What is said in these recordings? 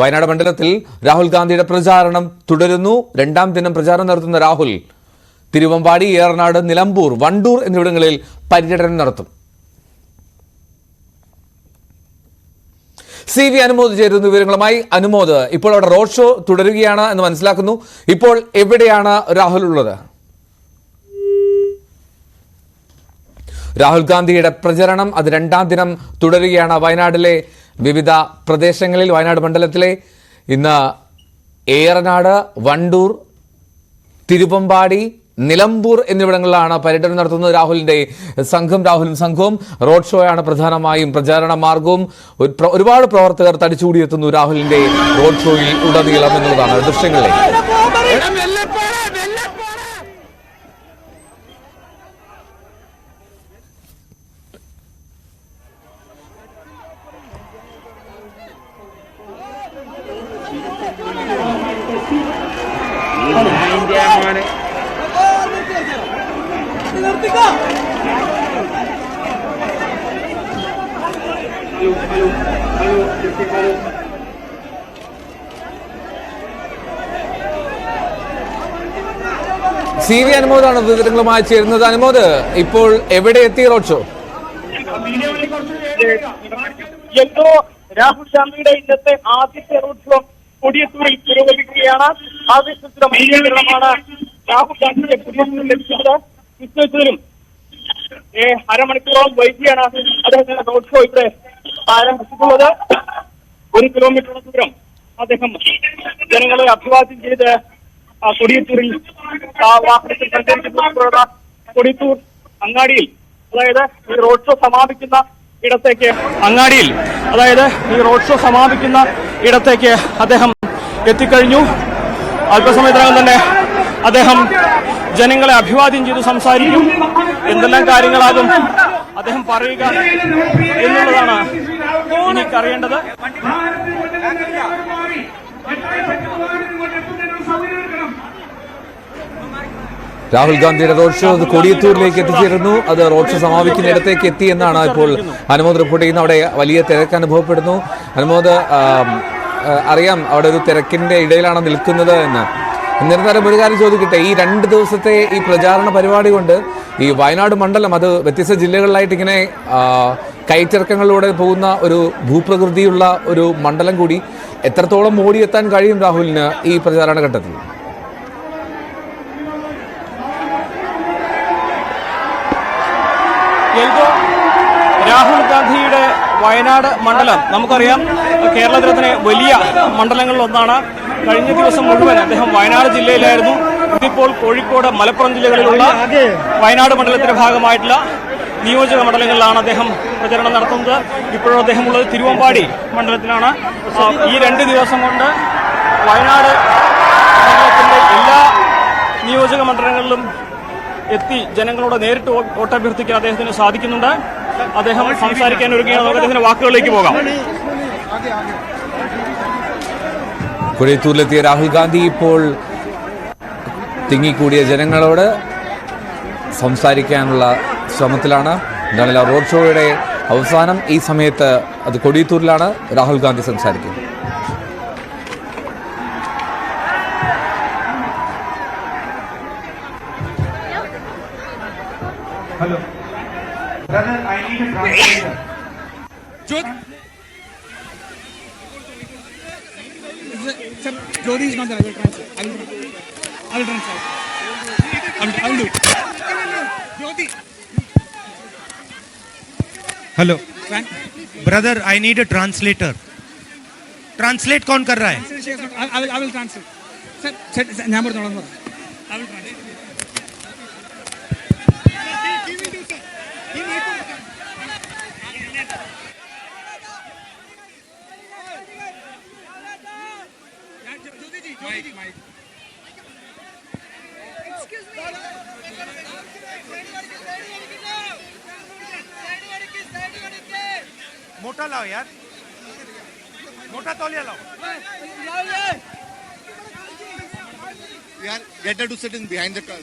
വയനാട് മണ്ഡലത്തിൽ രാഹുൽ ഗാന്ധിയുടെ പ്രചാരണം തുടരുന്നു. രണ്ടാം ദിനം പ്രചാരണം നടത്തുന്ന രാഹുൽ തിരുവമ്പാടി ഏറനാട് നിലമ്പൂർ വണ്ടൂർ എന്നിവിടങ്ങളിൽ പര്യടനം നടത്തും. സി വി അനുമോദ് ചേരുന്ന വിവരങ്ങളുമായി അനുമോദ്. ഇപ്പോൾ അവിടെ റോഡ് ഷോ തുടരുകയാണ് എന്ന് മനസ്സിലാക്കുന്നു. ഇപ്പോൾ എവിടെയാണ് രാഹുൽ ഉള്ളത്? രാഹുൽ ഗാന്ധിയുടെ പ്രചരണം അത് രണ്ടാം ദിനം തുടരുകയാണ് വയനാട്ടിലെ വിവിധ പ്രദേശങ്ങളിൽ വയനാട് മണ്ഡലത്തിലെ ഇന്ന് ഏറനാട് വണ്ടൂർ തിരുവമ്പാടി നിലമ്പൂർ എന്നിവിടങ്ങളിലാണ് പര്യടനം നടത്തുന്നത് രാഹുലിന്റെ സംഘം. രാഹുലും സംഘവും റോഡ് ഷോയാണ് പ്രധാനമായും പ്രചാരണ മാർഗവും. ഒരുപാട് പ്രവർത്തകർ തടിച്ചുകൂടിയെത്തുന്നു രാഹുലിന്റെ റോഡ് ഷോയിൽ ഉടനീളം എന്നുള്ളതാണ് ദൃശ്യങ്ങളിലേക്ക്. സി വി അനുമോദാണ് വിവരങ്ങളുമായി ചേരുന്നത്. അനുമോദ് ഇപ്പോൾ എവിടെ എത്തി റോഡ് എന്തോ രാഹുൽ ഗാന്ധിയുടെ ഇന്നത്തെ ആദ്യത്തെ റോഡ് ഷോ കൊടിയത്തൂരിൽ പുരോഗമിക്കുകയാണ് ആവേശത്തിന്റെ മലിനീകരണമാണ് രാഹുൽ ഗാന്ധിയുടെ കൊടിയത്തൂരിൽ ലഭിച്ചത്. ക്രിസ്തുവിനും അരമണിക്കൂറോളം വൈകിയാണ് അദ്ദേഹത്തിന്റെ റോഡ് ഷോ ഇവിടെ ആരംഭിച്ചിട്ടുള്ളത്. ഒരു കിലോമീറ്ററോളം ദൂരം അദ്ദേഹം ജനങ്ങളെ അഭിവാദ്യം ചെയ്ത് കൊടിയത്തൂരിൽ ആ വാഹനത്തിൽ സഞ്ചരിച്ചിട്ടുള്ള കൊടിയത്തൂർ അങ്ങാടിയിൽ അതായത് ഈ റോഡ് ഷോ സമാപിക്കുന്ന ഇടത്തേക്ക് അങ്ങാടിയിൽ അതായത് ഈ റോഡ് ഷോ സമാപിക്കുന്ന ഇടത്തേക്ക് അദ്ദേഹം എത്തിക്കഴിഞ്ഞു. അല്പസമയത്തിനകം തന്നെ അദ്ദേഹം ജനങ്ങളെ അഭിവാദ്യം ചെയ്ത് സംസാരിക്കും. എന്തെല്ലാം കാര്യങ്ങളാകും അദ്ദേഹം പറയുക എന്നുള്ളതാണ് എനിക്കറിയേണ്ടത് രാഹുൽ ഗാന്ധിയുടെ റോഡ് ഷോ അത് കൊടിയത്തൂരിലേക്ക് എത്തിച്ചേരുന്നു അത് റോഡ് ഷോ സമാപിക്കുന്നിടത്തേക്ക് എത്തി എന്നാണ് ഇപ്പോൾ അനുമോദ് റിപ്പോർട്ട് ചെയ്യുന്നത്. അവിടെ വലിയ തിരക്ക് അനുഭവപ്പെടുന്നു. അനുമോദ് അറിയാം അവിടെ ഒരു തിരക്കിന്റെ ഇടയിലാണ് നിൽക്കുന്നത് എന്ന്. എന്നിരുന്നാലും ഒരു കാര്യം ചോദിക്കട്ടെ ഈ രണ്ട് ദിവസത്തെ ഈ പ്രചാരണ പരിപാടി കൊണ്ട് ഈ വയനാട് മണ്ഡലം അത് വ്യത്യസ്ത ജില്ലകളിലായിട്ട് ഇങ്ങനെ കൈച്ചിറക്കങ്ങളിലൂടെ പോകുന്ന ഒരു ഭൂപ്രകൃതിയുള്ള ഒരു മണ്ഡലം കൂടി എത്രത്തോളം ഓടിയെത്താൻ കഴിയും രാഹുലിന് ഈ പ്രചാരണ ഘട്ടത്തിൽ എൽദോ രാഹുൽ ഗാന്ധിയുടെ വയനാട് മണ്ഡലം. നമുക്കറിയാം കേരളത്തിലെ തന്നെ വലിയ മണ്ഡലങ്ങളിലൊന്നാണ്. കഴിഞ്ഞ ദിവസം മുഴുവൻ അദ്ദേഹം വയനാട് ജില്ലയിലായിരുന്നു. ഇതിപ്പോൾ കോഴിക്കോട് മലപ്പുറം ജില്ലകളിലുള്ള വയനാട് മണ്ഡലത്തിന്റെ ഭാഗമായിട്ടുള്ള നിയോജക മണ്ഡലങ്ങളിലാണ് അദ്ദേഹം പ്രചരണം നടത്തുന്നത്. ഇപ്പോഴും അദ്ദേഹം ഉള്ളത് തിരുവമ്പാടി മണ്ഡലത്തിലാണ്. ഈ രണ്ട് ദിവസം കൊണ്ട് വയനാട് മണ്ഡലത്തിന്റെ എല്ലാ നിയോജക മണ്ഡലങ്ങളിലും എത്തി ജനങ്ങളോട് നേരിട്ട് വോട്ടഭ്യർത്ഥിക്കാൻ അദ്ദേഹത്തിന് സാധിക്കുന്നുണ്ട്. അദ്ദേഹം സംസാരിക്കാൻ ഒരുങ്ങിയാണ് നമുക്ക് അദ്ദേഹത്തിന്റെ വാക്കുകളിലേക്ക് പോകാം. കുഴത്തൂരിലെത്തിയ രാഹുൽ ഗാന്ധി ഇപ്പോൾ തിങ്ങിക്കൂടിയ ജനങ്ങളോട് സംസാരിക്കാനുള്ള ശ്രമത്തിലാണ്. എന്തായാലും ആ റോഡ് ഷോയുടെ അവസാനം ഈ സമയത്ത് അത് കൊടിയത്തൂരിലാണ് രാഹുൽ ഗാന്ധി സംസാരിക്കുന്നത്. Hello. Brother, I need a translator. Sir, Jyoti is not there. I will translate. I will, I will translate. I will, I will do it. Jyoti. Hello Tran- brother I need a translator translate कौन कर रहा है Translate is not- I, I will, I will translate. Sir, sir, sir, ഞാൻ പറഞ്ഞോളാം പറ. I will translate. मोटा लाओ यार। मोटा तौलिया लाओ। यार get to sit behind the car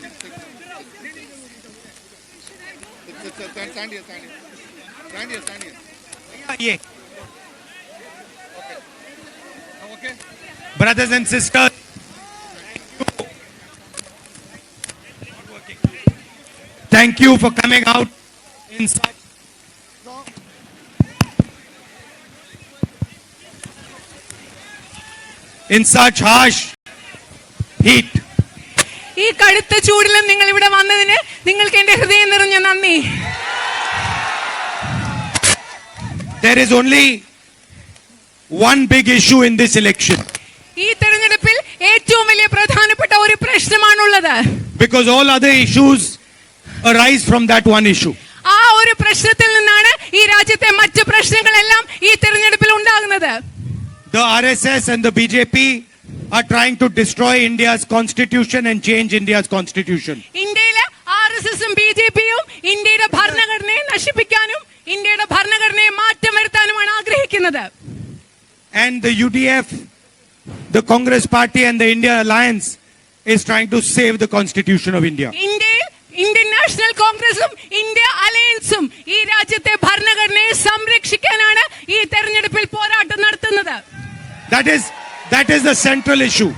brothers and sisters thank you. For coming out in in in such harsh heat. ഈ കടുത്ത ചൂടിലും നിങ്ങൾ ഇവിടെ വന്നതിന് നിങ്ങൾക്ക് എന്റെ ഹൃദയം നിറഞ്ഞ നന്ദി There is only one big issue in this election ഈ തെരഞ്ഞെടുപ്പിൽ ഏറ്റവും വലിയ പ്രധാനപ്പെട്ട ഒരു പ്രശ്നമാണുള്ളത് because all other issues arise from that one issue. ആ ഒരു പ്രശ്നത്തിൽ നിന്നാണ് ഈ രാജ്യത്തെ മറ്റു പ്രശ്നങ്ങളെല്ലാം ഈ തെരഞ്ഞെടുപ്പിൽ ഉണ്ടാകുന്നത് The RSS and the BJP are trying to destroy India's constitution and change India's constitution. ഇന്ത്യയിലെ ആർ എസ് എസും ബി ജെ പിയും ഇന്ത്യയുടെ ഭരണഘടനയെ നശിപ്പിക്കാനും ഇന്ത്യയുടെ ഭരണഘടനയെ മാറ്റം വരുത്താനുമാണ് ആഗ്രഹിക്കുന്നത് And the UDF, the Congress Party and the India Alliance is trying to save the constitution of India. ഇന്ത്യയിൽ ഇന്ത്യൻ നാഷണൽ കോൺഗ്രസും ഇന്ത്യ അലയൻസും ഈ രാജ്യത്തെ ഭരണഘടനയെ That is, that is the central issue.